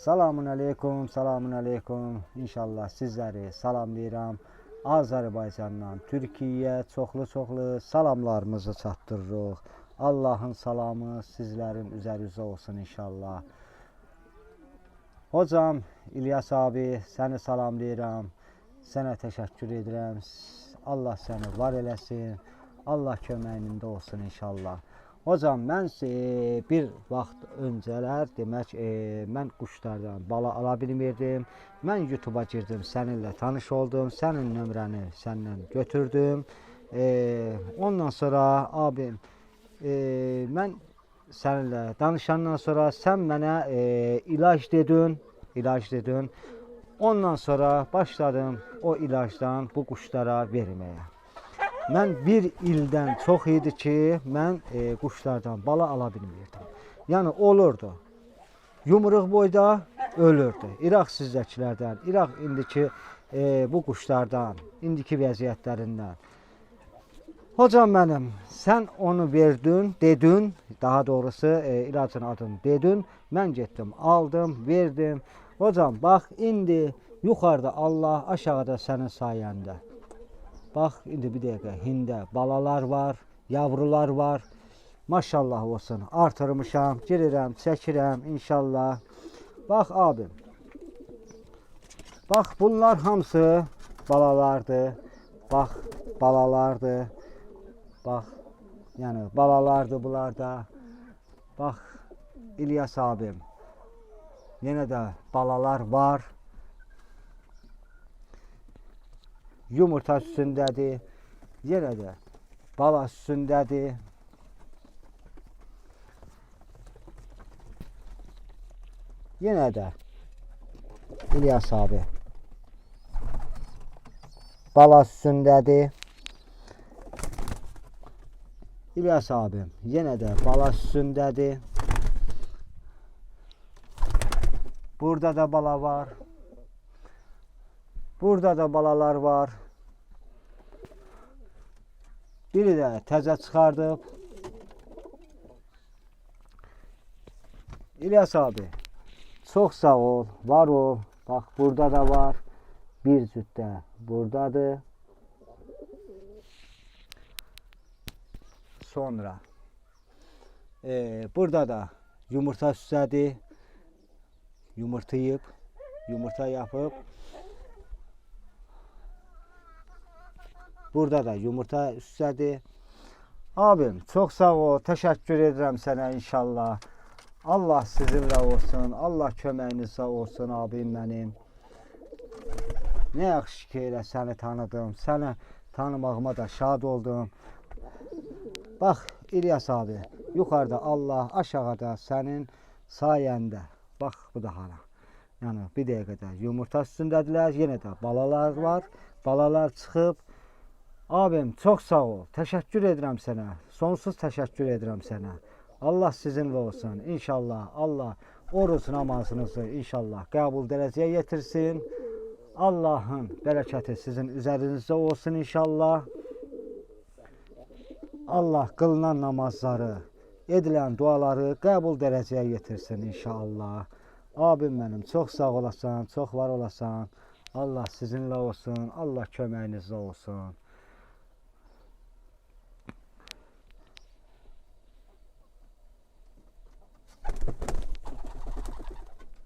Selamun aleyküm, selamun aleyküm. İnşallah sizləri salamlayıram. Azərbaycandan Türkiyəyə çoxlu-çoxlu salamlarımızı çatdırırıq. Allahın salamı sizlərin üzərinizə olsun inşallah. Hocam İlyas abi səni salamlayıram. Sənə təşəkkür edirəm. Allah səni var eləsin. Allah köməyində olsun inşallah. Hocam mən e, bir vaxt öncələr demək e, mən quşlardan bala ala bilmirdim. Mən YouTube-a girdim, səninlə tanış oldum. Sənin nömrəni səndən götürdüm. E, ondan sonra abim e, mən səninlə danışandan sonra sən mənə e, ilaç dedin, ilaç dedin. Ondan sonra başladım o ilacdan bu quşlara verməyə. Mən bir ildən çox idi ki, mən e, quşlardan bala ala bilmirdim. Yəni olurdu. Yumruq boyda ölürdü. İraq sizdəkilərdən, İraq indiki e, bu quşlardan, indiki vəziyyətlərindən. Hocam mənim, sən onu verdin, dedin, daha doğrusu e, ilacın adını dedin. Mən getdim, aldım, verdim. Hocam bax indi yuxarıda Allah, aşağıda sənin sayəndə. Bax indi bir dəqiqə hində balalar var, yavrular var. Maşallah olsun. Artırmışam, girirəm, çəkirəm inşallah. Bax abim. Bax bunlar hamısı balalardır. Bax balalardır. Bax yəni balalardır bunlar da. Bax İlyas abim. Yenə də balalar var. Yumurta üstündədir. Yenə də bala üstündədir. Yenə də İlyas abi. Bala üstündədir. İlyas abim yenə də bala üstündədir. Burada da bala var. Burada da balalar var. Biri də təzə çıxardıb. İlyas abi, çox sağ ol, var ol. Bax, burada da var. Bir cüt də buradadır. Sonra e, burada da yumurta süslədi. Yumurtayıb, yumurta yapıb. Burada da yumurta üstlədi. Abim çox sağ ol. Təşəkkür edirəm sənə inşallah. Allah sizinlə olsun. Allah köməyinizdə olsun abim mənim. Nə yaxşı ki elə səni tanıdım. Səni tanımağıma da şad oldum. Bax İlyas abi, yuxarıda Allah, aşağıda sənin sayəndə. Bax bu da hala. Yəni bir dəqiqədə yumurta üstündədirlər. Yenə də balalar var. Balalar çıxıb. Abim çox sağ ol. Təşəkkür edirəm sənə. Sonsuz təşəkkür edirəm sənə. Allah sizinlə olsun. İnşallah Allah oruç namazınızı inşallah qəbul dərəcəyə yetirsin. Allahın bərəkəti sizin üzərinizdə olsun inşallah. Allah qılınan namazları, edilən duaları qəbul dərəcəyə yetirsin inşallah. Abim mənim çox sağ olasan, çox var olasan. Allah sizinlə olsun. Allah köməyinizdə olsun.